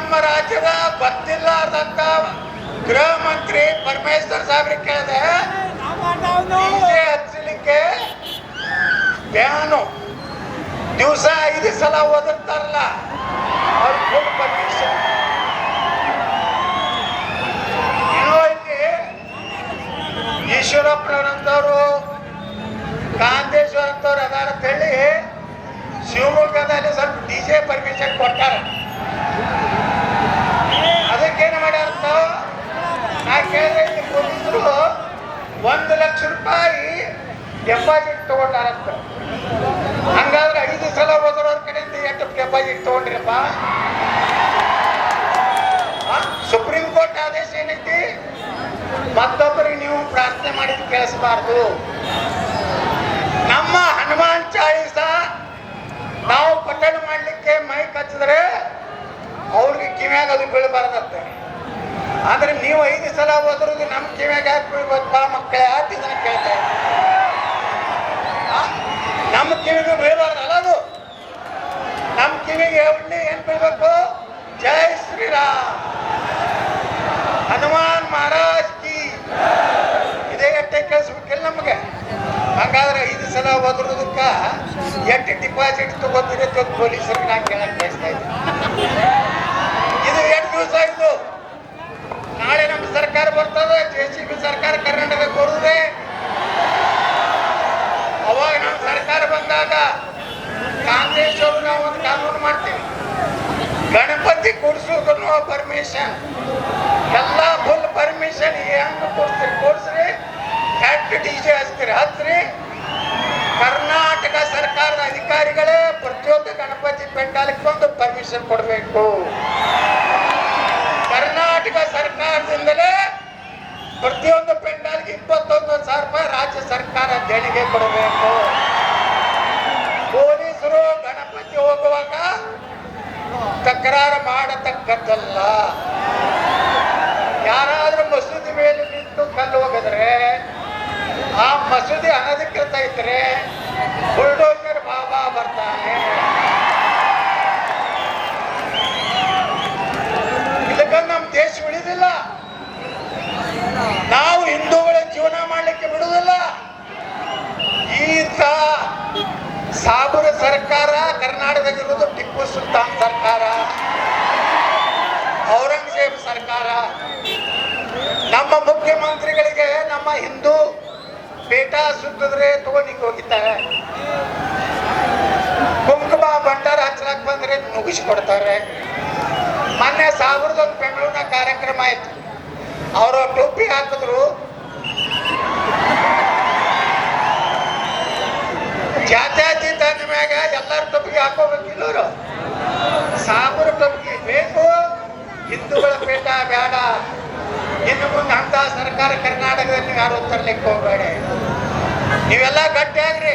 ನಮ್ಮ ರಾಜ್ಯದ ಗೊತ್ತಿಲ್ಲಾರ್ದಂತ ಗೃಹ ಮಂತ್ರಿ ಪರಮೇಶ್ವರ್ ಸಾಹೇಬ್ರಿಗೆ ಕೇಳಿದೆ? ಹಚ್ಚಲಿಕ್ಕೆ ಬ್ಯಾನು. ದಿವಸ ಐದು ಸಲ ಓದಿರ್ತಾರಲ್ಲ ಅವ್ರ ಫುಲ್ ಪರ್ಮಿಷನ್ ಏನೋ ಇಲ್ಲಿ ಈಶ್ವರಪ್ಪನಂತವ್ರು ಕಾಂತೇಶ್ವರ ಅಂತವ್ರು ಅದಾರ ಅಂತ ಹೇಳಿ ಶಿವಮೊಗ್ಗದಲ್ಲಿ ಸ್ವಲ್ಪ ಡಿ ಜೆ ಪರ್ಮಿಷನ್ ಕೊಟ್ಟಾರ. ರೂಪಾಯಿ ಡೆಪಾಸಿಟ್ ತಗೊಂಡಾರಂತ. ಹಂಗಾದ್ರೆ ಐದು ಸಲ ಹೋದ್ರವ್ರ ಕಡೆಯಿಂದ ಎಷ್ಟು ಡೆಪಾಸಿಟ್ ತಗೊಂಡ್ರಪ್ಪ? ಸುಪ್ರೀಂ ಕೋರ್ಟ್ ಆದೇಶ ಏನೈತಿ? ಮತ್ತೊಬ್ಬರಿಗೆ ನೀವು ಪ್ರಾರ್ಥನೆ ಮಾಡಿದ್ ಕೇಳಿಸಬಾರ್ದು. ನಮ್ಮ ಹನುಮಾನ್ ಚಾಳೀಸ ನಾವು ಪಠಣ ಮಾಡ್ಲಿಕ್ಕೆ ಮೈಕ್ ಹಚ್ಚಿದ್ರೆ ಅವ್ರಿಗೆ ಕಿವ್ಯಾಗ ಅದು ಬೀಳಬಾರ್ದಂತೆ. ಆದ್ರೆ ನೀವು ಐದು ಸಲ ಓದ್ರದ್ದು ನಮ್ಮ ಕಿವ್ಯಾಗ ಯಾಕೆ ಬೀಳ್ಬೇಕಪ್ಪ ಮಕ್ಕಳೇ? ಯಾಕೆ ಇದನ್ನ ಕೇಳ್ತಾ ಇದ್ದೀರಿ? ಆ? ನಮ್ಮ ಕಿವಿಗೆ ಬೀಳಬಾರ್ದಲ್ಲ ಅದು ನಮ್ಮ ಕಿವಿಗೆ ಹುಣ್ಣಿ ಏನ್ ಬಿಡ್ಬೇಕು? ಜೈ ಶ್ರೀರಾಮ್. ಹನುಮಾನ್ ಮಹಾರಾಜ್ ಕಿ. ಇದೇ ಎಟ್ಟೆ ಕೇಳಿಸ್ಬೇಕಿಲ್ಲ ನಮಗೆ. ಹಂಗಾದ್ರೆ ಐದು ಸಲ ಓದಿರೋದಕ್ಕ ಎಷ್ಟು ಡಿಪಾಸಿಟ್ ಅಂತ ಪೊಲೀಸರಿಗೆ ನಾನು ಕೇಳಕ್ ಬಯಸ್ತಾ ಇದ್ದೀನಿ. ಇದು ಎಷ್ಟು ದಿವಸ ಆಯ್ತು? ನಾಳೆ ನಮ್ಮ ಸರ್ಕಾರ ಬರ್ತದೆ, ಜೆ ಸಿ ಬಿ ಸರ್ಕಾರ ಕರ್ನಾಟಕ ಕೊಡುದೇ. ಅವಾಗ ನಮ್ಮ ಸರ್ಕಾರ ಬಂದಾಗ ಅವರು ನಾವು ಒಂದು ಕಾನೂನು ಮಾಡ್ತೀವಿ. ಗಣಪತಿ ಕೂಡಿಸೋದನ್ನು ಪರ್ಮಿಷನ್ ಎಲ್ಲ ಫುಲ್ ಪರ್ಮಿಷನ್ ಹೆಂಗ್ ಕೊಡ್ತೀರಿ ಕೊಡ್ಸ್ರಿ. ಎಷ್ಟು ಡಿ ಜೆ ಹಚ್ತೀರಿ, ಹಚ್ರಿ. ಕರ್ನಾಟಕ ಸರ್ಕಾರದ ಅಧಿಕಾರಿಗಳೇ ಪ್ರತಿಯೊಂದು ಗಣಪತಿ ಪೆಂಡಾಲಕ್ಕೆ ಒಂದು ಪರ್ಮಿಷನ್ ಕೊಡಬೇಕು. ಕರ್ನಾಟಕ ಸರ್ಕಾರದಿಂದಲೇ ಪ್ರತಿಯೊಂದು ಪೆಂಡಾಲ್ಗೆ ಇಪ್ಪತ್ತೊಂದು ಸಾವಿರ ರೂಪಾಯಿ ರಾಜ್ಯ ಸರ್ಕಾರ ದೇಣಿಗೆ ಕೊಡಬೇಕು. ತಕರಾರು ಮಾಡತಕ್ಕದ್ದಲ್ಲ. ಯಾರಾದ್ರೂ ಮಸೂದಿ ಮೇಲೆ ನಿಂತು ಕಲ್ಲು ಹೋಗಿದ್ರೆ ಆ ಮಸೂದಿ ಅನಧಿಕೃತ ಇದ್ರೆ ಬುಲ್ಡೋಜರ್ ಬಾಬಾ ಬರ್ತಾನೆ. ಇದಕ್ಕ ನಮ್ಮ ದೇಶ ಉಳಿದಿಲ್ಲ. ನಾವು ಹಿಂದೂಗಳ ಜೀವನ ಮಾಡ್ಲಿಕ್ಕೆ ಬಿಡುವುದಿಲ್ಲ. ಈತ ಸಾಬರ ಸರ್ಕಾರ ಕರ್ನಾಟಕದಲ್ಲಿರೋದು ಟಿಪ್ಪು ಸುಲ್ತಾನ್ ಸರ್ಕಾರ. ಔರಂಗಜೇಬ್ ಸರ್ಕಾರ, ನಮ್ಮ ಮುಖ್ಯಮಂತ್ರಿಗಳಿಗೆ ನಮ್ಮ ಹಿಂದೂ ಪೇಟ ಸುತ್ತಿದ್ರೆ ತಗೊಂಡಿಗೆ ಹೋಗಿದ್ದಾರೆ. ಕುಂಕುಮ ಭಂಡಾರ ಹಚ್ಚಲಕ್ ಬಂದ್ರೆ ಮುಗಿಸ್ಕೊಡ್ತಾರೆ. ಮೊನ್ನೆ ಸಾವಿರದ ಒಂದು ಬೆಂಗಳೂರಿನ ಕಾರ್ಯಕ್ರಮ ಆಯ್ತು. ಅವರು ಟೋಪಿ ಹಾಕಿದ್ರು. ಜಾತ್ಯಾತೀತ ಮ್ಯಾಗ ಎಲ್ಲರೂ ಟೊಪ್ಪಿಗೆ ಹಾಕೋಬೇಕಿಲ್ಲ ಸಾವಿರ ಬೇಕು ಹಿಂದೂಗಳ ಪೇಟ ಬೇಡ. ಇನ್ನು ಮುಂದೆ ಅಂತ ಸರ್ಕಾರ ಕರ್ನಾಟಕದಲ್ಲಿ ಯಾರು ತರಲಿಕ್ಕೆ ಹೋಗ್ಬೇಡ. ನೀವೆಲ್ಲ ಗಟ್ಟಿಯಾಗ್ರಿ